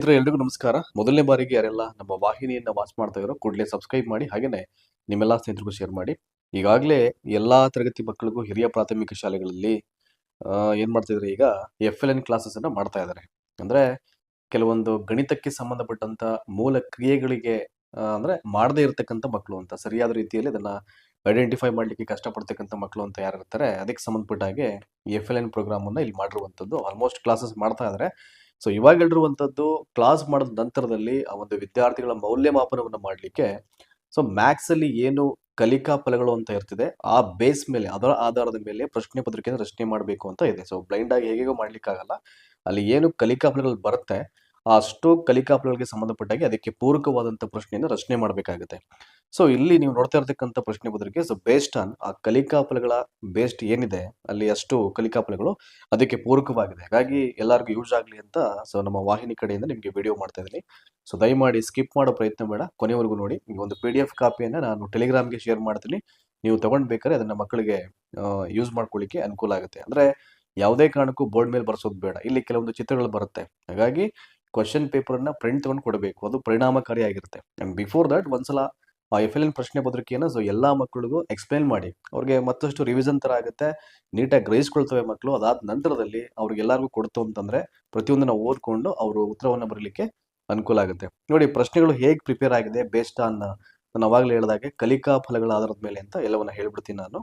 ಎಲ್ರಿಗೂ ನಮಸ್ಕಾರ. ಮೊದಲನೇ ಬಾರಿಗೆ ಯಾರೆಲ್ಲ ನಮ್ಮ ವಾಹಿನಿಯನ್ನ ವಾಚ್ ಮಾಡ್ತಾ ಇರೋ ಕೂಡಲೇ ಸಬ್ಸ್ಕ್ರೈಬ್ ಮಾಡಿ ಹಾಗೇನೆ ನಿಮ್ಮೆಲ್ಲ ಸ್ನೇಹಿತರಿಗೂ ಶೇರ್ ಮಾಡಿ. ಈಗಾಗಲೇ ಎಲ್ಲಾ ತರಗತಿ ಮಕ್ಕಳಿಗೂ ಹಿರಿಯ ಪ್ರಾಥಮಿಕ ಶಾಲೆಗಳಲ್ಲಿ ಆ, ಮಾಡ್ತಾ ಇದ್ದಾರೆ ಈಗ ಎಫ್ ಎಲ್ ಎನ್ ಕ್ಲಾಸಸ್ ಅನ್ನ ಮಾಡ್ತಾ ಇದ್ದಾರೆ ಅಂದ್ರೆ ಕೆಲವೊಂದು ಗಣಿತಕ್ಕೆ ಸಂಬಂಧಪಟ್ಟಂತ ಮೂಲ ಕ್ರಿಯೆಗಳಿಗೆ ಅಂದ್ರೆ ಮಾಡದೇ ಇರತಕ್ಕಂತ ಮಕ್ಕಳು ಅಂತ ಸರಿಯಾದ ರೀತಿಯಲ್ಲಿ ಅದನ್ನ ಐಡೆಂಟಿಫೈ ಮಾಡ್ಲಿಕ್ಕೆ ಕಷ್ಟಪಡ್ತಕ್ಕಂಥ ಮಕ್ಕಳು ಅಂತ ಯಾರು ಇರ್ತಾರೆ ಅದಕ್ಕೆ ಸಂಬಂಧಪಟ್ಟ ಹಾಗೆ ಎಫ್ ಎಲ್ ಎನ್ ಪ್ರೋಗ್ರಾಮ್ ಅನ್ನ ಇಲ್ಲಿ ಮಾಡಿರುವಂತದ್ದು ಆಲ್ಮೋಸ್ಟ್ ಕ್ಲಾಸಸ್ ಮಾಡ್ತಾ ಇದ್ದಾರೆ ಸೊ ಇವಾಗ ಹೇಳಿರುವಂಥದ್ದು ಕ್ಲಾಸ್ ಮಾಡಿದ ನಂತರದಲ್ಲಿ ಆ ಒಂದು ವಿದ್ಯಾರ್ಥಿಗಳ ಮೌಲ್ಯಮಾಪನವನ್ನು ಮಾಡಲಿಕ್ಕೆ ಸೊ ಮ್ಯಾಥ್ಸ್ ಅಲ್ಲಿ ಏನು ಕಲಿಕಾ ಫಲಗಳು ಅಂತ ಇರ್ತಿದೆ, ಆ ಬೇಸ್ ಮೇಲೆ, ಅದರ ಆಧಾರದ ಮೇಲೆ ಪ್ರಶ್ನೆ ಪತ್ರಿಕೆಯನ್ನು ರಚನೆ ಮಾಡಬೇಕು ಅಂತ ಇದೆ. ಸೊ ಬ್ಲೈಂಡ್ ಆಗಿ ಹೇಗೇಗೋ ಮಾಡ್ಲಿಕ್ಕಾಗಲ್ಲ. ಅಲ್ಲಿ ಏನು ಕಲಿಕಾ ಫಲಗಳು ಬರುತ್ತೆ ಆ ಅಷ್ಟು ಕಲಿಕಾ ಸಂಬಂಧಪಟ್ಟಾಗಿ ಅದಕ್ಕೆ ಪೂರಕವಾದಂಥ ಪ್ರಶ್ನೆಯನ್ನು ರಚನೆ ಮಾಡಬೇಕಾಗುತ್ತೆ. ಸೊ ಇಲ್ಲಿ ನೀವು ನೋಡ್ತಾ ಇರ್ತಕ್ಕಂಥ ಪ್ರಶ್ನೆ ಬದಲಿಗೆ ಸೊ ಬೇಸ್ಡ್ ಆನ್ ಆ ಕಲಿಕಾಪಲಗಳ ಬೇಸ್ಡ್ ಏನಿದೆ, ಅಲ್ಲಿ ಅಷ್ಟು ಕಲಿಕಾಪಲಗಳು ಅದಕ್ಕೆ ಪೂರಕವಾಗಿದೆ. ಹಾಗಾಗಿ ಎಲ್ಲರಿಗೂ ಯೂಸ್ ಆಗಲಿ ಅಂತ ಸೊ ನಮ್ಮ ವಾಹಿನಿ ಕಡೆಯಿಂದ ನಿಮಗೆ ವಿಡಿಯೋ ಮಾಡ್ತಾ ಇದ್ದೀನಿ. ಸೊ ದಯಮಾಡಿ ಸ್ಕಿಪ್ ಮಾಡೋ ಪ್ರಯತ್ನ ಬೇಡ. ಕೊನೆವರೆಗೂ ನೋಡಿ ಒಂದು ಪಿ ಡಿ ಎಫ್ ಕಾಪಿಯನ್ನು ನಾನು ಟೆಲಿಗ್ರಾಮ್ಗೆ ಶೇರ್ ಮಾಡ್ತೀನಿ. ನೀವು ತಗೊಂಡ್ಬೇಕಾದ್ರೆ ಅದನ್ನ ಮಕ್ಕಳಿಗೆ ಯೂಸ್ ಮಾಡ್ಕೊಳ್ಳಿಕ್ಕೆ ಅನುಕೂಲ ಆಗುತ್ತೆ. ಅಂದ್ರೆ ಯಾವುದೇ ಕಾರಣಕ್ಕೂ ಬೋರ್ಡ್ ಮೇಲೆ ಬರ್ಸೋದು ಬೇಡ. ಇಲ್ಲಿ ಕೆಲವೊಂದು ಚಿತ್ರಗಳು ಬರುತ್ತೆ. ಹಾಗಾಗಿ ಕ್ವಶನ್ ಪೇಪರ್ನ ಪ್ರಿಂಟ್ ತಗೊಂಡು ಕೊಡಬೇಕು. ಅದು ಪರಿಣಾಮಕಾರಿಯಾಗಿರುತ್ತೆ. ಅಂಡ್ ಬಿಫೋರ್ ದಟ್ ಒಂದ್ಸಲ ಆ ಎಫ್ ಎಲ್ ಎನ್ ಪ್ರಶ್ನೆ ಪತ್ರಿಕೆಯನ್ನು ಸೊ ಎಲ್ಲಾ ಮಕ್ಕಳಿಗೂ ಎಕ್ಸ್ಪ್ಲೈನ್ ಮಾಡಿ. ಅವ್ರಿಗೆ ಮತ್ತಷ್ಟು ರಿವಿಷನ್ ತರ ಆಗುತ್ತೆ. ನೀಟಾಗಿ ಗ್ರಹಿಸ್ಕೊಳ್ತವೆ ಮಕ್ಕಳು ಅದಾದ ನಂತರದಲ್ಲಿ ಅವ್ರಿಗೆಲ್ಲರಿಗೂ ಕೊಡ್ತು ಅಂತಂದ್ರೆ ಪ್ರತಿಯೊಂದನ್ನ ಓದ್ಕೊಂಡು ಅವರು ಉತ್ತರವನ್ನು ಬರಲಿಕ್ಕೆ ಅನುಕೂಲ ಆಗುತ್ತೆ. ನೋಡಿ, ಪ್ರಶ್ನೆಗಳು ಹೇಗೆ ಪ್ರಿಪೇರ್ ಆಗಿದೆ ಬೇಸ್ಡ್ ಆನ್ ನಾನು ಅವಾಗಲೇ ಹೇಳಿದಾಗೆ ಕಲಿಕಾ ಫಲಗಳ ಆಧಾರದ ಮೇಲೆ ಅಂತ ಎಲ್ಲವನ್ನ ಹೇಳ್ಬಿಡ್ತೀನಿ ನಾನು.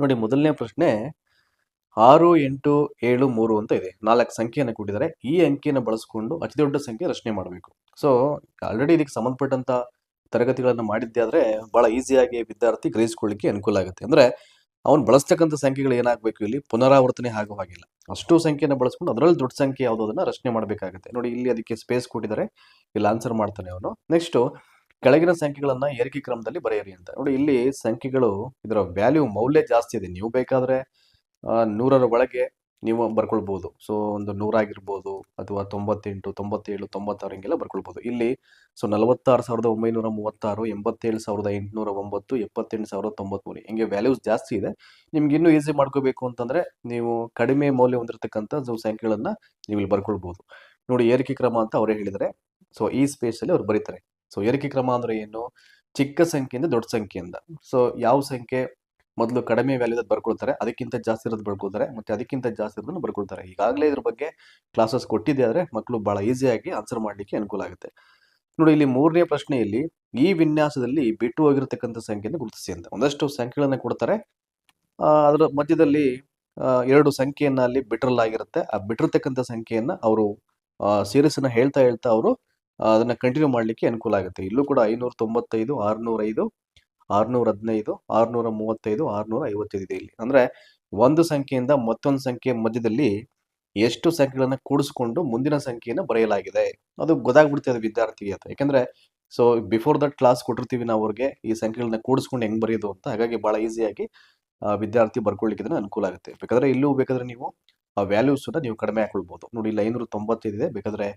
ನೋಡಿ, ಮೊದಲನೇ ಪ್ರಶ್ನೆ ಆರು ಎಂಟು ಏಳು ಮೂರು ಅಂತ ಇದೆ. ನಾಲ್ಕು ಸಂಖ್ಯೆಯನ್ನು ಕೊಟ್ಟಿದ್ದಾರೆ. ಈ ಅಂಕಿಯನ್ನು ಬಳಸಿಕೊಂಡು ಅತಿ ದೊಡ್ಡ ಸಂಖ್ಯೆ ರಚನೆ ಮಾಡಬೇಕು. ಸೊ ಆಲ್ರೆಡಿ ಇದಕ್ಕೆ ಸಂಬಂಧಪಟ್ಟಂತ ತರಗತಿಗಳನ್ನು ಮಾಡಿದ್ದೆ ಆದರೆ ಬಹಳ ಈಸಿಯಾಗಿ ವಿದ್ಯಾರ್ಥಿ ಗ್ರಹಿಸ್ಕೊಳ್ಳಿಕ್ಕೆ ಅನುಕೂಲ ಆಗುತ್ತೆ. ಅಂದ್ರೆ ಅವನು ಬಳಸ್ತಕ್ಕಂಥ ಸಂಖ್ಯೆಗಳು ಏನಾಗಬೇಕು ಇಲ್ಲಿ? ಪುನರಾವರ್ತನೆ ಆಗೋ ಹಾಗಿಲ್ಲ. ಅಷ್ಟು ಸಂಖ್ಯೆಯನ್ನು ಬಳಸ್ಕೊಂಡು ಅದರಲ್ಲಿ ದೊಡ್ಡ ಸಂಖ್ಯೆ ಯಾವುದು ಅದನ್ನ ರಚನೆ ಮಾಡಬೇಕಾಗುತ್ತೆ. ನೋಡಿ, ಇಲ್ಲಿ ಅದಕ್ಕೆ ಸ್ಪೇಸ್ ಕೊಟ್ಟಿದ್ದಾರೆ. ಇಲ್ಲಿ ಆನ್ಸರ್ ಮಾಡ್ತಾನೆ ಅವನು. ನೆಕ್ಸ್ಟು ಕೆಳಗಿನ ಸಂಖ್ಯೆಗಳನ್ನು ಏರಿಕೆ ಕ್ರಮದಲ್ಲಿ ಬರೆಯಿರಿ ಅಂತ. ನೋಡಿ, ಇಲ್ಲಿ ಸಂಖ್ಯೆಗಳು ಇದರ ವ್ಯಾಲ್ಯೂ ಮೌಲ್ಯ ಜಾಸ್ತಿ ಇದೆ. ನೀವು ಬೇಕಾದ್ರೆ ನೂರರ ಒಳಗೆ ನೀವು ಬರ್ಕೊಳ್ಬೋದು. ಸೊ ಒಂದು ನೂರಾಗಿರ್ಬೋದು ಅಥವಾ ತೊಂಬತ್ತೆಂಟು, ತೊಂಬತ್ತೇಳು ತೊಂಬತ್ತಾರು ಹಿಂಗೆಲ್ಲ ಬರ್ಕೊಳ್ಬೋದು. ಇಲ್ಲಿ ಸೊ ನಲವತ್ತಾರು ಸಾವಿರದ ಒಂಬೈನೂರ ಮೂವತ್ತಾರು, ಎಂಬತ್ತೇಳು ಸಾವಿರದ ಎಂಟುನೂರ ಒಂಬತ್ತು, ಎಪ್ಪತ್ತೆಂಟು ಸಾವಿರದ ತೊಂಬತ್ಮೂರು. ಹಿಂಗೆ ವ್ಯಾಲ್ಯೂಸ್ ಜಾಸ್ತಿ ಇದೆ. ನಿಮ್ಗೆ ಇನ್ನೂ ಈಸಿ ಮಾಡ್ಕೋಬೇಕು ಅಂತಂದ್ರೆ ನೀವು ಕಡಿಮೆ ಮೌಲ್ಯ ಹೊಂದಿರತಕ್ಕಂಥ ಸಂಖ್ಯೆಗಳನ್ನು ನೀವು ಇಲ್ಲಿ ಬರ್ಕೊಳ್ಬಹುದು ನೋಡಿ, ಏರಿಕೆ ಕ್ರಮ ಅಂತ ಅವರೇ ಹೇಳಿದರೆ ಸೊ ಈ ಸ್ಪೇಸ್ ಅಲ್ಲಿ ಅವ್ರು ಬರೀತಾರೆ. ಸೊ ಏರಿಕೆ ಕ್ರಮ ಅಂದ್ರೆ ಏನು? ಚಿಕ್ಕ ಸಂಖ್ಯೆಯಿಂದ ದೊಡ್ಡ ಸಂಖ್ಯೆಯಿಂದ. ಸೊ ಯಾವ ಸಂಖ್ಯೆ? ಮೊದಲು ಕಡಿಮೆ ವ್ಯಾಲ್ಯೂದ ಬರ್ಕೊಳ್ತಾರೆ, ಅದಕ್ಕಿಂತ ಜಾಸ್ತಿ ಇರೋದು ಬರ್ಕೊಳ್ತಾರೆ, ಮತ್ತೆ ಅದಕ್ಕಿಂತ ಜಾಸ್ತಿ ಇರೋದನ್ನು ಬರ್ಕೊಳ್ತಾರೆ. ಈಗಾಗಲೇ ಇದ್ರ ಬಗ್ಗೆ ಕ್ಲಾಸಸ್ ಕೊಟ್ಟಿದ್ದೆ ಆದರೆ ಮಕ್ಕಳು ಬಹಳ ಈಸಿಯಾಗಿ ಆನ್ಸರ್ ಮಾಡ್ಲಿಕ್ಕೆ ಅನುಕೂಲ ಆಗುತ್ತೆ. ನೋಡಿ, ಇಲ್ಲಿ ಮೂರನೇ ಪ್ರಶ್ನೆಯಲ್ಲಿ ಈ ವಿನ್ಯಾಸದಲ್ಲಿ ಬಿಟ್ಟು ಹೋಗಿರತಕ್ಕಂಥ ಸಂಖ್ಯೆಯನ್ನು ಗುರುತಿಸಿ ಅಂತ. ಒಂದಷ್ಟು ಸಂಖ್ಯೆಗಳನ್ನು ಕೊಡ್ತಾರೆ. ಅದರ ಮಧ್ಯದಲ್ಲಿ ಎರಡು ಸಂಖ್ಯೆಯನ್ನ ಅಲ್ಲಿ ಬಿಟ್ರಲ್ಲಾಗಿರುತ್ತೆ ಆ ಬಿಟ್ಟಿರ್ತಕ್ಕಂಥ ಸಂಖ್ಯೆಯನ್ನ ಅವರು ಸೀರೀಸನ್ನ ಹೇಳ್ತಾ ಹೇಳ್ತಾ ಅವರು ಅದನ್ನ ಕಂಟಿನ್ಯೂ ಮಾಡ್ಲಿಕ್ಕೆ ಅನುಕೂಲ ಆಗುತ್ತೆ. ಇಲ್ಲೂ ಕೂಡ ಐನೂರ ತೊಂಬತ್ತೈದು ಆರ್ನೂರ ಐದು ಆರ್ನೂರ ಹದಿನೈದು ಆರ್ನೂರ ಮೂವತ್ತೈದು ಆರ್ನೂರ ಐವತ್ತೈದು ಇದೆ ಇಲ್ಲಿ. ಅಂದ್ರೆ ಒಂದು ಸಂಖ್ಯೆಯಿಂದ ಮತ್ತೊಂದು ಸಂಖ್ಯೆ ಮಧ್ಯದಲ್ಲಿ ಎಷ್ಟು ಸಂಖ್ಯೆಗಳನ್ನ ಕೂಡಿಸ್ಕೊಂಡು ಮುಂದಿನ ಸಂಖ್ಯೆಯನ್ನು ಬರೆಯಲಾಗಿದೆ. ಅದು ಗೊತ್ತಾಗ್ಬಿಡ್ತದೆ ವಿದ್ಯಾರ್ಥಿಗೆ ಅಂತ. ಯಾಕಂದ್ರೆ ಸೊ ಬಿಫೋರ್ ದಟ್ ಕ್ಲಾಸ್ ಕೊಟ್ಟಿರ್ತೀವಿ ನಾವು ಅವ್ರಿಗೆ, ಈ ಸಂಖ್ಯೆಗಳನ್ನ ಕೂಡಿಸ್ಕೊಂಡು ಹೆಂಗ್ ಬರೆಯೋದು ಅಂತ. ಹಾಗಾಗಿ ಬಹಳ ಈಸಿಯಾಗಿ ವಿದ್ಯಾರ್ಥಿ ಬರ್ಕೊಳ್ಳಿಕ್ಕೆ ಅನುಕೂಲ ಆಗುತ್ತೆ. ಬೇಕಾದ್ರೆ ಇಲ್ಲೂ ಬೇಕಾದ್ರೆ ನೀವು ಆ ವ್ಯಾಲ್ಯೂಸ್ ನೀವು ಕಡಿಮೆ ಹಾಕೊಳ್ಬಹುದು ನೋಡಿ, ಇಲ್ಲಿ ಐನೂರ ತೊಂಬತ್ತೈದು ಇದೆ. ಬೇಕಾದ್ರೆ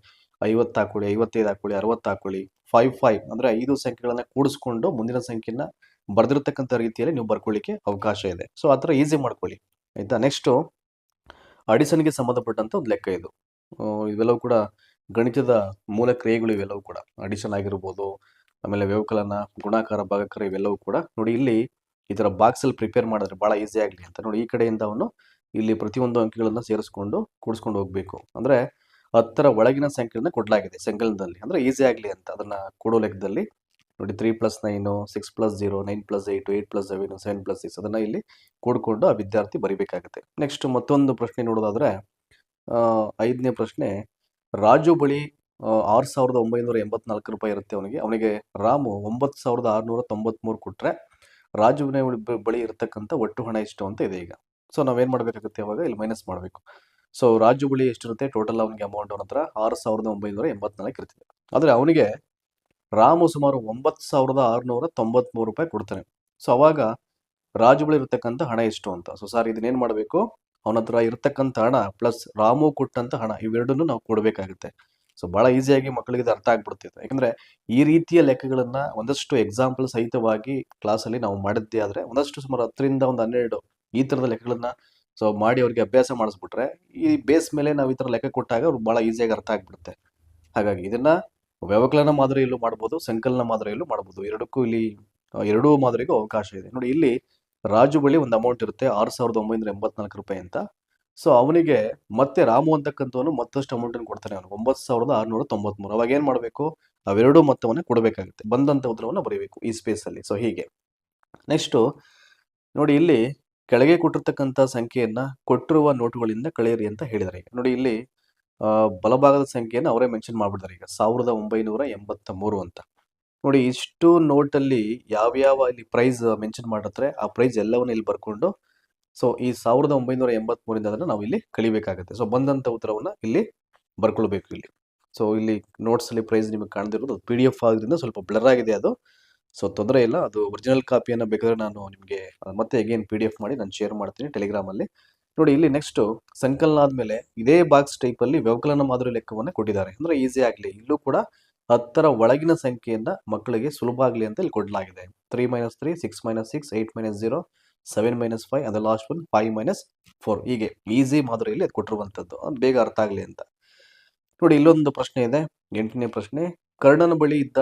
ಐವತ್ತು ಹಾಕೊಳ್ಳಿ ಐವತ್ತೈದು ಹಾಕೊಳ್ಳಿ ಅರವತ್ತು ಹಾಕೊಳ್ಳಿ ಫೈವ್ ಫೈವ್ ಅಂದ್ರೆ ಐದು ಸಂಖ್ಯೆಗಳನ್ನ ಕೂಡಿಸ್ಕೊಂಡು ಮುಂದಿನ ಸಂಖ್ಯೆನ ಬರೆದಿರ್ತಕ್ಕಂಥ ರೀತಿಯಲ್ಲಿ ನೀವು ಬರ್ಕೊಳ್ಳಿಕ್ಕೆ ಅವಕಾಶ ಇದೆ. ಸೊ ಆ ಥರ ಈಸಿ ಮಾಡ್ಕೊಳ್ಳಿ. ಆಯ್ತಾ? ನೆಕ್ಸ್ಟ್ ಅಡಿಸನ್ಗೆ ಸಂಬಂಧಪಟ್ಟಂತ ಒಂದು ಲೆಕ್ಕ ಇದು. ಇವೆಲ್ಲವೂ ಕೂಡ ಗಣಿತದ ಮೂಲ ಕ್ರಿಯೆಗಳು ಇವೆಲ್ಲವೂ ಕೂಡ. ಅಡಿಷನ್ ಆಗಿರ್ಬೋದು, ಆಮೇಲೆ ವ್ಯವಕಲನ, ಗುಣಾಕಾರ, ಭಾಗಕರ ಇವೆಲ್ಲವೂ ಕೂಡ. ನೋಡಿ, ಇಲ್ಲಿ ಈ ತರ ಬಾಕ್ಸ್ ಅಲ್ಲಿ ಪ್ರಿಪೇರ್ ಮಾಡಿದ್ರೆ ಬಹಳ ಈಸಿ ಆಗಲಿ ಅಂತ. ನೋಡಿ, ಈ ಕಡೆಯಿಂದ ಅವನು ಇಲ್ಲಿ ಪ್ರತಿಯೊಂದು ಅಂಕಿಗಳನ್ನು ಸೇರಿಸ್ಕೊಂಡು ಕೂಡಿಸ್ಕೊಂಡು ಹೋಗ್ಬೇಕು. ಅಂದ್ರೆ ಹತ್ತರ ಒಳಗಿನ ಸಂಖ್ಯೆಯಿಂದ ಕೊಡಲಾಗಿದೆ ಸಂಕಲನದಲ್ಲಿ ಅಂದರೆ ಈಸಿ ಆಗಲಿ ಅಂತ ಅದನ್ನ ಕೊಡೋ ಲೆಕ್ಕದಲ್ಲಿ. ನೋಡಿ three plus nine six plus zero nine plus eight eight plus seven seven plus six ಅದನ್ನು ಇಲ್ಲಿ ಕೂಡಿಕೊಂಡು ಆ ವಿದ್ಯಾರ್ಥಿ ಬರಿಬೇಕಾಗುತ್ತೆ. ನೆಕ್ಸ್ಟ್ ಮತ್ತೊಂದು ಪ್ರಶ್ನೆ ನೋಡೋದಾದ್ರೆ ಐದನೇ ಪ್ರಶ್ನೆ, ರಾಜು ಬಳಿ ಆರು ಸಾವಿರದ ಒಂಬೈನೂರ ಎಂಬತ್ನಾಲ್ಕು ರೂಪಾಯಿ ಇರುತ್ತೆ ಅವನಿಗೆ. ಅವನಿಗೆ ರಾಮು ಒಂಬತ್ತು ಸಾವಿರದ ಆರುನೂರ ತೊಂಬತ್ತ್ಮೂರು ಕೊಟ್ಟರೆ ರಾಜುವಿನ ಬಳಿ ಇರತಕ್ಕಂಥ ಒಟ್ಟು ಹಣ ಎಷ್ಟು ಅಂತ ಇದೆ ಈಗ. ಸೊ ನಾವೇನು ಮಾಡಬೇಕಾಗುತ್ತೆ ಅವಾಗ ಇಲ್ಲಿ ಮೈನಸ್ ಮಾಡಬೇಕು. ಸೊ ರಾಜು ಬಳಿ ಎಷ್ಟಿರುತ್ತೆ? ಟೋಟಲ್ ಅವನಿಗೆ ಅಮೌಂಟ್ ಅವನ ಹತ್ರ ಆರು ಸಾವಿರದ ಒಂಬೈನೂರ ಎಂಬತ್ನಾಲ್ಕು ಇರ್ತದೆ. ಆದ್ರೆ ಅವನಿಗೆ ರಾಮು ಸುಮಾರು ಒಂಬತ್ತು ಸಾವಿರದ ಆರುನೂರ ತೊಂಬತ್ಮೂರು ರೂಪಾಯಿ ಕೊಡ್ತಾನೆ. ಸೊ ಅವಾಗ ರಾಜು ಬಳಿ ಇರತಕ್ಕಂಥ ಹಣ ಎಷ್ಟು ಅಂತ? ಸೊ ಸರ್ ಇದನ್ನೇನ್ ಮಾಡಬೇಕು? ಅವನ ಹತ್ರ ಇರತಕ್ಕಂಥ ಹಣ ಪ್ಲಸ್ ರಾಮು ಕೊಟ್ಟಂತ ಹಣ, ಇವೆರಡನ್ನು ನಾವು ಕೊಡಬೇಕಾಗುತ್ತೆ. ಸೊ ಬಹಳ ಈಸಿಯಾಗಿ ಮಕ್ಕಳಿಗೆ ಇದು ಅರ್ಥ ಆಗ್ಬಿಡ್ತಿದೆ ಯಾಕಂದ್ರೆ ಈ ರೀತಿಯ ಲೆಕ್ಕಗಳನ್ನ ಒಂದಷ್ಟು ಎಕ್ಸಾಂಪಲ್ ಸಹಿತವಾಗಿ ಕ್ಲಾಸಲ್ಲಿ ನಾವು ಮಾಡಿದ್ದೆ ಆದ್ರೆ ಒಂದಷ್ಟು ಸುಮಾರು ಹತ್ತರಿಂದ ಒಂದು ಹನ್ನೆರಡು ಈ ತರದ ಲೆಕ್ಕಗಳನ್ನ ಸೊ ಮಾಡಿ ಅವ್ರಿಗೆ ಅಭ್ಯಾಸ ಮಾಡಿಸ್ಬಿಟ್ರೆ, ಈ ಬೇಸ್ ಮೇಲೆ ನಾವು ಈ ಥರ ಲೆಕ್ಕ ಕೊಟ್ಟಾಗ ಅವ್ರು ಭಾಳ ಈಸಿಯಾಗಿ ಅರ್ಥ ಆಗ್ಬಿಡುತ್ತೆ. ಹಾಗಾಗಿ ಇದನ್ನು ವ್ಯವಕಲನ ಮಾದರಿಯಲ್ಲೂ ಮಾಡ್ಬೋದು, ಸಂಕಲನ ಮಾದರಿಯಲ್ಲೂ ಮಾಡ್ಬೋದು. ಎರಡಕ್ಕೂ ಇಲ್ಲಿ ಎರಡೂ ಮಾದರಿಗೂ ಅವಕಾಶ ಇದೆ. ನೋಡಿ, ಇಲ್ಲಿ ರಾಜು ಬಳಿ ಒಂದು ಅಮೌಂಟ್ ಇರುತ್ತೆ, ಆರು ಸಾವಿರದ ಒಂಬೈನೂರ ಎಂಬತ್ನಾಲ್ಕು ರೂಪಾಯಿ ಅಂತ. ಸೊ ಅವನಿಗೆ ಮತ್ತೆ ರಾಮು ಅಂತಕ್ಕಂಥವನು ಮತ್ತಷ್ಟು ಅಮೌಂಟ್ ಅನ್ನು ಕೊಡ್ತಾನೆ ಅವನು. ಒಂಬತ್ತು ಸಾವಿರದ ಆರುನೂರ ತೊಂಬತ್ಮೂರು. ಅವಾಗ ಏನು ಮಾಡಬೇಕು? ಅವೆರಡೂ ಮೊತ್ತವನ್ನು ಕೊಡಬೇಕಾಗುತ್ತೆ. ಬಂದಂತ ಉತ್ತರವನ್ನು ಬರೀಬೇಕು ಈ ಸ್ಪೇಸ್ ಅಲ್ಲಿ. ಸೊ ಹೀಗೆ. ನೆಕ್ಸ್ಟ್ ನೋಡಿ, ಇಲ್ಲಿ ಕೆಳಗೆ ಕೊಟ್ಟಿರ್ತಕ್ಕಂಥ ಸಂಖ್ಯೆಯನ್ನ ಕೊಟ್ಟಿರುವ ನೋಟುಗಳಿಂದ ಕಳೆಯಿರಿ ಅಂತ ಹೇಳಿದ್ದಾರೆ. ನೋಡಿ ಇಲ್ಲಿ ಬಲಭಾಗದ ಸಂಖ್ಯೆಯನ್ನು ಅವರೇ ಮೆನ್ಷನ್ ಮಾಡಿಬಿಡ್ತಾರೆ ಈಗ ಸಾವಿರದ ಒಂಬೈನೂರ ಎಂಬತ್ತ ಮೂರು ಅಂತ. ನೋಡಿ, ಇಷ್ಟು ನೋಟಲ್ಲಿ ಯಾವ್ಯಾವ ಇಲ್ಲಿ ಪ್ರೈಸ್ ಮೆನ್ಷನ್ ಮಾಡಿರ್ತಾರೆ, ಆ ಪ್ರೈಸ್ ಎಲ್ಲವನ್ನು ಇಲ್ಲಿ ಬರ್ಕೊಂಡು ಸೊ ಈ ಸಾವಿರದ ಒಂಬೈನೂರ ಎಂಬತ್ಮೂರಿಂದ ಅದನ್ನ ನಾವು ಇಲ್ಲಿ ಕಳಿಬೇಕಾಗುತ್ತೆ ಸೊ ಬಂದಂಥ ಉತ್ತರವನ್ನ ಇಲ್ಲಿ ಬರ್ಕೊಳ್ಬೇಕು ಇಲ್ಲಿ. ಸೊ ಇಲ್ಲಿ ನೋಟ್ಸ್ ಅಲ್ಲಿ ಪ್ರೈಸ್ ನಿಮಗೆ ಕಾಣದಿರೋದು ಪಿ ಡಿ ಎಫ್ ಆಗಿದ್ದರಿಂದ ಸ್ವಲ್ಪ ಬ್ಲರ್ ಆಗಿದೆ ಅದು. ಸೊ ತೊಂದರೆ ಇಲ್ಲ. ಅದು ಒರಿಜಿನಲ್ ಕಾಪಿಯನ್ನು ಬೇಕಾದ್ರೆ ನಾನು ನಿಮಗೆ ಮತ್ತೆ ಅಗೇನ್ ಪಿ ಡಿ ಎಫ್ ಮಾಡಿ ನಾನು ಶೇರ್ ಮಾಡ್ತೀನಿ ಟೆಲಿಗ್ರಾಮ್ ಅಲ್ಲಿ. ನೋಡಿ, ಇಲ್ಲಿ ನೆಕ್ಸ್ಟ್ ಸಂಕಲನ ಆದ್ಮೇಲೆ ಇದೇ ಬಾಕ್ಸ್ ಟೈಪ್ ಅಲ್ಲಿ ವ್ಯವಕಲನ ಮಾದರಿ ಲೆಕ್ಕವನ್ನ ಕೊಟ್ಟಿದ್ದಾರೆ. ಅಂದ್ರೆ ಈಸಿ ಆಗ್ಲಿ. ಇಲ್ಲೂ ಕೂಡ ಹತ್ತರ ಒಳಗಿನ ಸಂಖ್ಯೆಯನ್ನ ಮಕ್ಕಳಿಗೆ ಸುಲಭ ಆಗಲಿ ಅಂತ ಇಲ್ಲಿ ಕೊಡಲಾಗಿದೆ. Three minus three six minus six eight minus zero seven minus five ಅದು last one five minus four ಹೀಗೆ ಈಸಿ ಮಾದರಿಯಲ್ಲಿ ಅದು ಕೊಟ್ಟಿರುವಂಥದ್ದು ಬೇಗ ಅರ್ಥ ಆಗಲಿ ಅಂತ. ನೋಡಿ, ಇಲ್ಲೊಂದು ಪ್ರಶ್ನೆ ಇದೆ. ಎಂಟನೇ ಪ್ರಶ್ನೆ, ಕರ್ಣನ ಬಳಿ ಇದ್ದ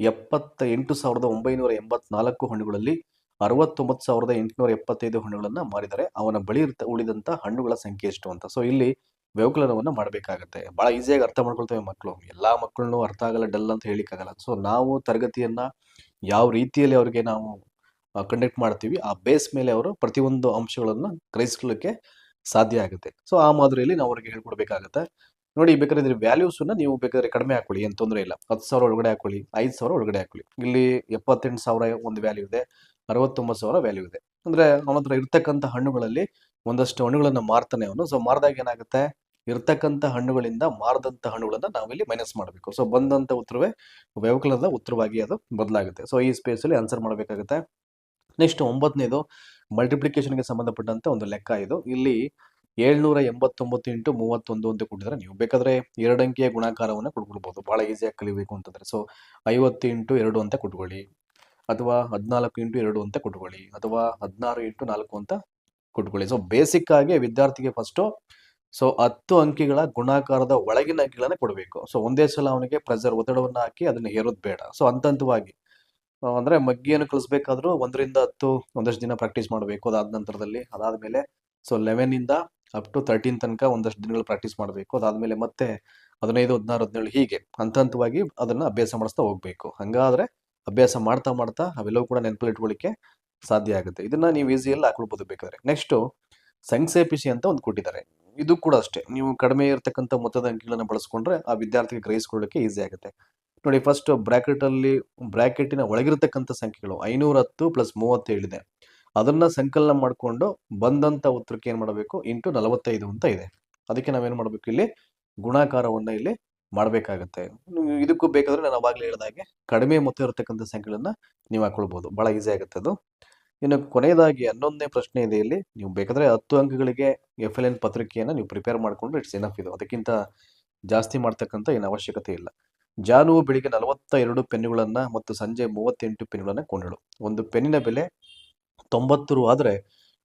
ಎಪ್ಪತ್ತ ಎಂಟು ಸಾವಿರದ ಒಂಬೈನೂರ ಎಂಬತ್ನಾಲ್ಕು ಹಣ್ಣುಗಳಲ್ಲಿ ಅರವತ್ತೊಂಬತ್ತು ಸಾವಿರದ ಎಂಟುನೂರ ಎಪ್ಪತ್ತೈದು ಹಣ್ಣುಗಳನ್ನ ಮಾರಿದರೆ ಅವನ ಬಳಿ ಇರ್ತ ಉಳಿದಂತ ಹಣ್ಣುಗಳ ಸಂಖ್ಯೆ ಎಷ್ಟು ಅಂತ. ಸೊ ಇಲ್ಲಿ ವ್ಯವಕಲನವನ್ನ ಮಾಡಬೇಕಾಗತ್ತೆ. ಬಹಳ ಈಸಿಯಾಗಿ ಅರ್ಥ ಮಾಡ್ಕೊಳ್ತೇವೆ ಮಕ್ಕಳು ಎಲ್ಲಾ ಮಕ್ಕಳನ್ನು ಅರ್ಥ ಆಗಲ್ಲ, ಡಲ್ ಅಂತ ಹೇಳಿಕ್ಕಾಗಲ್ಲ ಸೊ ನಾವು ತರಗತಿಯನ್ನ ಯಾವ ರೀತಿಯಲ್ಲಿ ಅವರಿಗೆ ನಾವು ಕಂಡಕ್ಟ್ ಮಾಡ್ತೀವಿ, ಆ ಬೇಸ್ ಮೇಲೆ ಅವರು ಪ್ರತಿಯೊಂದು ಅಂಶಗಳನ್ನ ಗ್ರಹಿಸ್ಕೊಳ್ಳೋಕ್ಕೆ ಸಾಧ್ಯ ಆಗುತ್ತೆ. ಸೊ ಆ ಮಾದರಿಯಲ್ಲಿ ನಾವು ಅವರಿಗೆ ಹೇಳ್ಕೊಡ್ಬೇಕಾಗತ್ತೆ. ನೋಡಿ, ಬೇಕಾದ್ರೆ ಇದ್ರ ವ್ಯಾಲ್ಯೂಸನ್ನ ನೀವು ಬೇಕಾದ್ರೆ ಕಡಿಮೆ ಹಾಕೊಳ್ಳಿ, ಏನು ತೊಂದರೆ ಇಲ್ಲ. ಹತ್ತು ಸಾವಿರ ಒಳಗಡೆ ಹಾಕೊಳ್ಳಿ, ಐದು ಸಾವಿರ ಒಳಗಡೆ ಹಾಕೊಳ್ಳಿ. ಇಲ್ಲಿ ಎಪ್ಪತ್ತೆಂಟು ಸಾವಿರ ಒಂದು ವ್ಯಾಲ್ಯೂ ಇದೆ, ಅರವತ್ತೊಂಬತ್ತು ಸಾವಿರ ವ್ಯಾಲ್ಯೂ ಇದೆ. ಅಂದ್ರೆ ಅವನ ಹತ್ರ ಇರ್ತಕ್ಕಂಥ ಹಣ್ಣುಗಳಲ್ಲಿ ಒಂದಷ್ಟು ಹಣ್ಣುಗಳನ್ನು ಮಾರ್ತಾನೆ ಅವನು. ಸೊ ಮಾರಿದಾಗ ಏನಾಗುತ್ತೆ? ಇರ್ತಕ್ಕಂಥ ಹಣ್ಣುಗಳಿಂದ ಮಾರದಂತ ಹಣ್ಣುಗಳನ್ನ ನಾವಿಲ್ಲಿ ಮೈನಸ್ ಮಾಡಬೇಕು. ಸೊ ಬಂದಂತ ಉತ್ತರವೇ ವ್ಯವಕಲನದ ಉತ್ತರವಾಗಿ ಅದು ಬದಲಾಗುತ್ತೆ. ಸೊ ಈ ಸ್ಪೇಸ್ ಅಲ್ಲಿ ಆನ್ಸರ್ ಮಾಡಬೇಕಾಗುತ್ತೆ. ನೆಕ್ಸ್ಟ್ ಒಂಬತ್ತನೇದು ಮಲ್ಟಿಪ್ಲಿಕೇಶನ್ಗೆ ಸಂಬಂಧಪಟ್ಟಂತ ಒಂದು ಲೆಕ್ಕ ಇದು. ಇಲ್ಲಿ ಏಳ್ನೂರ ಎಂಬತ್ತೊಂಬತ್ತು ಇಂಟು ಮೂವತ್ತೊಂದು ಅಂತ ಕೊಟ್ಟಿದ್ರೆ ನೀವು ಬೇಕಾದ್ರೆ ಎರಡು ಅಂಕಿಯ ಗುಣಾಕಾರವನ್ನು ಕೊಟ್ಕೊಳ್ಬಹುದು ಬಹಳ ಈಸಿಯಾಗಿ ಕಲಿಬೇಕು ಅಂತಂದ್ರೆ. ಸೊ ಐವತ್ತು ಇಂಟು ಎರಡು ಅಂತ ಕೊಟ್ಕೊಳ್ಳಿ. ಅಥವಾ ಹದಿನಾಲ್ಕು ಇಂಟು ಎರಡು ಅಂತ ಕೊಟ್ಕೊಳ್ಳಿ. ಅಥವಾ ಹದಿನಾರು ಇಂಟು ನಾಲ್ಕು ಅಂತ ಕೊಟ್ಕೊಳ್ಳಿ. ಸೊ ಬೇಸಿಕ್ ಆಗಿ ವಿದ್ಯಾರ್ಥಿಗೆ ಫಸ್ಟು ಸೊ ಹತ್ತು ಅಂಕಿಗಳ ಗುಣಾಕಾರದ ಒಳಗಿನ ಅಂಕಿಗಳನ್ನ ಕೊಡಬೇಕು. ಸೊ ಒಂದೇ ಸಲ ಅವನಿಗೆ ಪ್ರೆಸರ್ ಒತ್ತಡವನ್ನ ಹಾಕಿ ಅದನ್ನ ಹೇರೋದು ಬೇಡ. ಸೊ ಆ, ಅಂದ್ರೆ ಮಗ್ಗಿಯನ್ನು ಕಲಿಸ್ಬೇಕಾದ್ರೂ ಒಂದರಿಂದ ಹತ್ತು ಒಂದಷ್ಟು ದಿನ ಪ್ರಾಕ್ಟೀಸ್ ಮಾಡಬೇಕು. ಅದಾದ ನಂತರದಲ್ಲಿ ಅದಾದ ಮೇಲೆ ಸೊ ಲೆವೆನ್ ಇಂದ ಅಪ್ ಟು ತರ್ಟೀನ್ ತನಕ ಒಂದಷ್ಟು ದಿನಗಳು ಪ್ರಾಕ್ಟೀಸ್ ಮಾಡಬೇಕು. ಅದಾದಮೇಲೆ ಮತ್ತೆ ಹದಿನೈದು, ಹದಿನಾರು, ಹದಿನೇಳು ಹೀಗೆ ಹಂತ ಹಂತವಾಗಿ ಅದನ್ನ ಅಭ್ಯಾಸ ಮಾಡಿಸ್ತಾ ಹೋಗ್ಬೇಕು. ಹಂಗಾದ್ರೆ ಅಭ್ಯಾಸ ಮಾಡ್ತಾ ಮಾಡ್ತಾ ಅವೆಲ್ಲವೂ ಕೂಡ ನೆನಪಲ್ಲಿ ಇಟ್ಕೊಳ್ಳಿಕ್ಕೆ ಸಾಧ್ಯ ಆಗುತ್ತೆ. ಇದನ್ನ ನೀವು ಈಸಿಯಲ್ಲಿ ಹಾಕೊಳ್ಬೋದು ಬೇಕಾದ್ರೆ. ನೆಕ್ಸ್ಟ್ ಸಂಕ್ಷೇಪಿಸಿ ಅಂತ ಒಂದು ಕೊಟ್ಟಿದ್ದಾರೆ. ಇದು ಕೂಡ ಅಷ್ಟೇ. ನೀವು ಕಡಿಮೆ ಇರತಕ್ಕಂಥ ಮೊತ್ತದ ಅಂಕಿಗಳನ್ನ ಬಳಸ್ಕೊಂಡ್ರೆ ಆ ವಿದ್ಯಾರ್ಥಿಗೆ ಗ್ರಹಿಸ್ಕೊಳ್ಳಿಕ್ಕೆ ಈಸಿ ಆಗುತ್ತೆ. ನೋಡಿ ಫಸ್ಟ್ ಬ್ರಾಕೆಟ್ ಅಲ್ಲಿ ಬ್ರಾಕೆಟಿನ ಒಳಗಿರತಕ್ಕಂಥ ಸಂಖ್ಯೆಗಳು ಐನೂರ ಹತ್ತು ಪ್ಲಸ್ ಮೂವತ್ತೇಳಿದೆ ಅದನ್ನ ಸಂಕಲನ ಮಾಡಿಕೊಂಡು ಬಂದಂತ ಉತ್ತರಕ್ಕೆ ಏನ್ ಮಾಡಬೇಕು? ಇಂಟು ನಲವತ್ತೈದು ಅಂತ ಇದೆ. ಅದಕ್ಕೆ ನಾವೇನ್ ಮಾಡ್ಬೇಕು ಇಲ್ಲಿ? ಗುಣಾಕಾರವನ್ನ ಇಲ್ಲಿ ಮಾಡಬೇಕಾಗತ್ತೆ. ಇದಕ್ಕೂ ಬೇಕಾದ್ರೆ ನಾನು ಅವಾಗಲೇ ಹೇಳಿದಾಗೆ ಕಡಿಮೆ ಮೊತ್ತ ಇರತಕ್ಕಂಥ ಸಂಖ್ಯೆಗಳನ್ನ ನೀವು ಹಾಕೊಳ್ಬಹುದು ಬಹಳ ಈಸಿ ಆಗುತ್ತೆ ಅದು. ಇನ್ನು ಕೊನೆಯದಾಗಿ ಹನ್ನೊಂದನೇ ಪ್ರಶ್ನೆ ಇದೆ ಇಲ್ಲಿ. ನೀವು ಬೇಕಾದ್ರೆ ಹತ್ತು ಅಂಕಗಳಿಗೆ ಎಫ್ ಎಲ್ ಎನ್ ಪತ್ರಿಕೆಯನ್ನು ನೀವು ಪ್ರಿಪೇರ್ ಮಾಡ್ಕೊಂಡು ಇಟ್ಸ್ ಎನಫ್ ಇದು. ಅದಕ್ಕಿಂತ ಜಾಸ್ತಿ ಮಾಡ್ತಕ್ಕಂಥ ಏನು ಅವಶ್ಯಕತೆ ಇಲ್ಲ. ಜಾನುವು ಬೆಳಿಗ್ಗೆ ನಲವತ್ತ ಎರಡು ಪೆನ್ನುಗಳನ್ನು ಮತ್ತು ಸಂಜೆ ಮೂವತ್ತೆಂಟು ಪೆನ್ನುಗಳನ್ನು ಕೊಂಡಳು. ಒಂದು ಪೆನ್ನಿನ ಬೆಲೆ ತೊಂಬತ್ತು ರು ಆದರೆ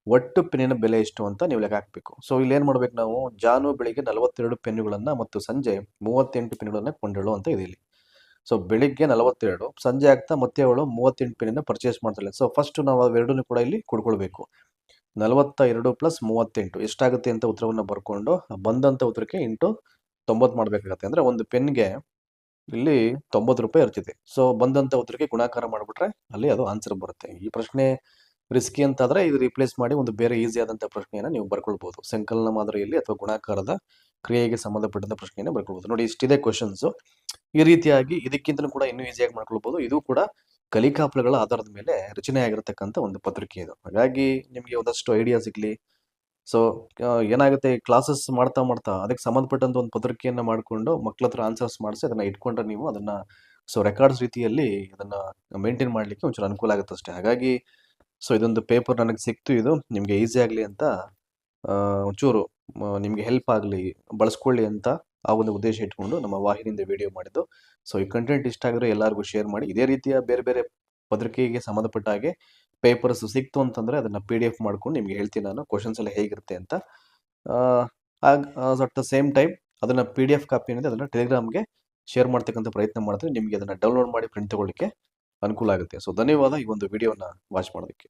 ಒಟ್ಟು ಪೆನ್ನಿನ ಬೆಲೆ ಎಷ್ಟು ಅಂತ ನೀವು ಲೆಕ್ಕ ಹಾಕಬೇಕು. ಸೊ ಇಲ್ಲಿ ಏನು ಮಾಡ್ಬೇಕು ನಾವು? ಜಾನು ಬೆಳಿಗ್ಗೆ ನಲವತ್ತೆರಡು ಪೆನ್ನುಗಳನ್ನು ಮತ್ತು ಸಂಜೆ ಮೂವತ್ತೆಂಟು ಪೆನ್ನುಗಳನ್ನು ಕೊಂಡಳು ಅಂತ ಇದೆ ಇಲ್ಲಿ. ಸೊ ಬೆಳಿಗ್ಗೆ ನಲವತ್ತೆರಡು, ಸಂಜೆ ಆಗ್ತಾ ಮತ್ತೆ ಅವಳು ಮೂವತ್ತೆಂಟು ಪೆನ್ನ ಪರ್ಚೇಸ್ ಮಾಡ್ತಾಳೆ. ಸೊ ಫಸ್ಟ್ ನಾವು ಅವೆರಡನ್ನೂ ಕೂಡ ಇಲ್ಲಿ ಕೊಡ್ಕೊಳ್ಬೇಕು. ನಲವತ್ತ ಎರಡು ಪ್ಲಸ್ ಮೂವತ್ತೆಂಟು ಎಷ್ಟಾಗುತ್ತೆ ಅಂತ ಉತ್ತರವನ್ನು ಬರ್ಕೊಂಡು ಬಂದಂತ ಉತ್ತರಕ್ಕೆ ಇಂಟು ತೊಂಬತ್ತು ಮಾಡಬೇಕಾಗತ್ತೆ. ಅಂದ್ರೆ ಒಂದು ಪೆನ್ಗೆ ಇಲ್ಲಿ ತೊಂಬತ್ತು ರೂಪಾಯಿ ಇರ್ತಿದೆ ಸೊ ಬಂದಂತ ಉತ್ತರಕ್ಕೆ ಗುಣಾಕಾರ ಮಾಡಿಬಿಟ್ರೆ ಅಲ್ಲಿ ಅದು ಆನ್ಸರ್ ಬರುತ್ತೆ. ಈ ಪ್ರಶ್ನೆ ರಿಸ್ಕಿ ಅಂತಾದರೆ ಇದು ರಿಪ್ಲೇಸ್ ಮಾಡಿ ಒಂದು ಬೇರೆ ಈಸಿ ಆದಂಥ ಪ್ರಶ್ನೆಯನ್ನ ನೀವು ಬರ್ಕೊಳ್ಬೋದು. ಸಂಕಲನ ಮಾದರಿಯಲ್ಲಿ ಅಥವಾ ಗುಣಾಕಾರದ ಕ್ರಿಯೆಗೆ ಸಂಬಂಧಪಟ್ಟಂತ ಪ್ರಶ್ನೆಯನ್ನು ಬರ್ಕೊಳ್ಬೋದು. ನೋಡಿ, ಇಷ್ಟಿದೆ ಕ್ವಶನ್ಸ್ ಈ ರೀತಿಯಾಗಿ ಇದಕ್ಕಿಂತಲೂ ಕೂಡ ಇನ್ನೂ ಈಸಿಯಾಗಿ ಮಾಡ್ಕೊಳ್ಬಹುದು ಇದು ಕೂಡ ಕಲಿಕಾಫಲಗಳ ಆಧಾರದ ಮೇಲೆ ರಚನೆ ಆಗಿರತಕ್ಕಂತ ಒಂದು ಪತ್ರಿಕೆ ಇದು. ಹಾಗಾಗಿ ನಿಮಗೆ ಒಂದಷ್ಟು ಐಡಿಯಾ ಸಿಗ್ಲಿ. ಸೊ ಏನಾಗುತ್ತೆ ಕ್ಲಾಸಸ್ ಮಾಡ್ತಾ ಮಾಡ್ತಾ ಅದಕ್ಕೆ ಸಂಬಂಧಪಟ್ಟಂತ ಒಂದು ಪತ್ರಿಕೆಯನ್ನು ಮಾಡಿಕೊಂಡು ಮಕ್ಳ ಹತ್ರ ಆನ್ಸರ್ಸ್ ಮಾಡಿಸಿ ಅದನ್ನ ಇಟ್ಕೊಂಡ್ರೆ ನೀವು ಅದನ್ನ ಸೊ ರೆಕಾರ್ಡ್ಸ್ ರೀತಿಯಲ್ಲಿ ಅದನ್ನ ಮೇಂಟೈನ್ ಮಾಡ್ಲಿಕ್ಕೆ ಒಂಚೂರು ಅನುಕೂಲ ಆಗುತ್ತೆ ಅಷ್ಟೇ ಹಾಗಾಗಿ ಸೊ ಇದೊಂದು ಪೇಪರ್ ನನಗೆ ಸಿಕ್ತು. ಇದು ನಿಮಗೆ ಈಸಿ ಆಗಲಿ ಅಂತ ಒಂಚೂರು ನಿಮಗೆ ಹೆಲ್ಪ್ ಆಗಲಿ, ಬಳಸ್ಕೊಳ್ಳಿ ಅಂತ ಆ ಒಂದು ಉದ್ದೇಶ ಇಟ್ಕೊಂಡು ನಮ್ಮ ವಾಹಿನಿಯಿಂದ ವಿಡಿಯೋ ಮಾಡಿದ್ದು. ಸೊ ಈ ಕಂಟೆಂಟ್ ಇಷ್ಟ ಆಗಿದ್ರೆ ಎಲ್ಲರಿಗೂ ಶೇರ್ ಮಾಡಿ. ಇದೇ ರೀತಿಯ ಬೇರೆ ಬೇರೆ ಪತ್ರಿಕೆಗೆ ಸಂಬಂಧಪಟ್ಟ ಹಾಗೆ ಪೇಪರ್ಸ್ ಸಿಕ್ತು ಅಂತಂದ್ರೆ ಅದನ್ನ ಪಿ ಡಿ ಎಫ್ ಮಾಡ್ಕೊಂಡು ನಿಮ್ಗೆ ಹೇಳ್ತೀನಿ ನಾನು. ಕ್ವಶನ್ಸ್ ಎಲ್ಲ ಹೇಗಿರುತ್ತೆ ಅಂತ. ಅಟ್ ದ ಸೇಮ್ ಟೈಮ್ ಅದನ್ನ ಪಿ ಡಿ ಎಫ್ ಕಾಪಿ ಏನಿದೆ ಅದನ್ನು ಟೆಲಿಗ್ರಾಮ್ಗೆ ಶೇರ್ ಮಾಡ್ತಕ್ಕಂಥ ಪ್ರಯತ್ನ ಮಾಡಿದ್ರೆ ನಿಮಗೆ ಅದನ್ನು ಡೌನ್ಲೋಡ್ ಮಾಡಿ ಪ್ರಿಂಟ್ ತಗೊಳ್ಳಿಕ್ಕೆ ಅನುಕೂಲ ಆಗುತ್ತೆ. ಸೊ ಧನ್ಯವಾದ ಈ ಒಂದು ವಿಡಿಯೋನ ವಾಚ್ ಮಾಡೋದಕ್ಕೆ.